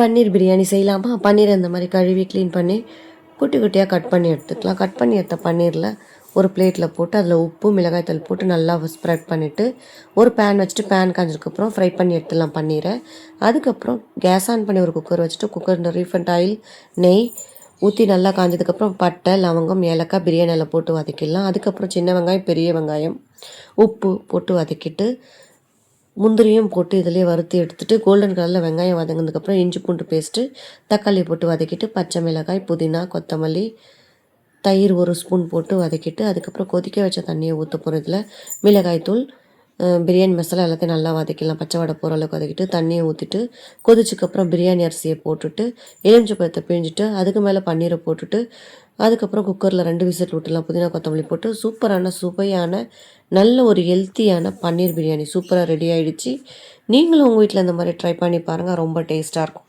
பன்னீர் பிரியாணி செய்யலாமா? பன்னீர் அந்த மாதிரி கழுவி க்ளீன் பண்ணி குட்டி குட்டியாக கட் பண்ணி எடுத்துக்கலாம். கட் பண்ணி எடுத்த பன்னீரில் ஒரு பிளேட்டில் போட்டு அதில் உப்பு மிளகாய்த்தூள் போட்டு நல்லா ஸ்ப்ரெட் பண்ணிவிட்டு ஒரு பேன் வச்சுட்டு பேன் காஞ்சதுக்கப்புறம் ஃப்ரை பண்ணி எடுத்துடலாம் பன்னீரை. அதுக்கப்புறம் கேஸ் ஆன் பண்ணி ஒரு குக்கர் வச்சுட்டு குக்கர் ரீஃபண்ட் ஆயில் நெய் ஊற்றி நல்லா காஞ்சதுக்கப்புறம் பட்டை லவங்கம் ஏலக்காய் பிரியாணியில் போட்டு வதக்கிடலாம். அதுக்கப்புறம் சின்ன வெங்காயம் பெரிய வெங்காயம் உப்பு போட்டு வதக்கிட்டு முந்திரியும் போட்டு இதிலே வறுத்து எடுத்துட்டு கோல்டன் கலரில் வெங்காயம் வதங்கினதுக்கப்புறம் இஞ்சி பூண்டு பேஸ்ட்டு தக்காளி போட்டு வதக்கிட்டு பச்சை மிளகாய் புதினா கொத்தமல்லி தயிர் ஒரு ஸ்பூன் போட்டு வதக்கிட்டு அதுக்கப்புறம் கொதிக்க வச்ச தண்ணியை ஊற்ற போகிறதுல மிளகாய்த்தூள் தூள் பிரியாணி மசாலா எல்லாத்தையும் நல்லா வதக்கிடலாம். பச்சை வடை போகிற அளவுக்கு வதக்கிட்டு தண்ணியை ஊற்றிட்டு கொதிச்சக்கப்புறம் பிரியாணி அரிசியை போட்டுட்டு எலுமிச்சை பழத்தை பிழிஞ்சிட்டு அதுக்கு மேலே பன்னீரை போட்டுட்டு அதுக்கப்புறம் குக்கரில் ரெண்டு விசிட் விட்டுலாம் புதினா கொத்தமல்லி போட்டு சூப்பரான சுவையான நல்ல ஒரு ஹெல்த்தியான பன்னீர் பிரியாணி சூப்பராக ரெடி ஆகிடுச்சி நீங்களும் உங்கள் வீட்டில் இந்த மாதிரி ட்ரை பண்ணி பாருங்கள் ரொம்ப டேஸ்ட்டாக இருக்கும்.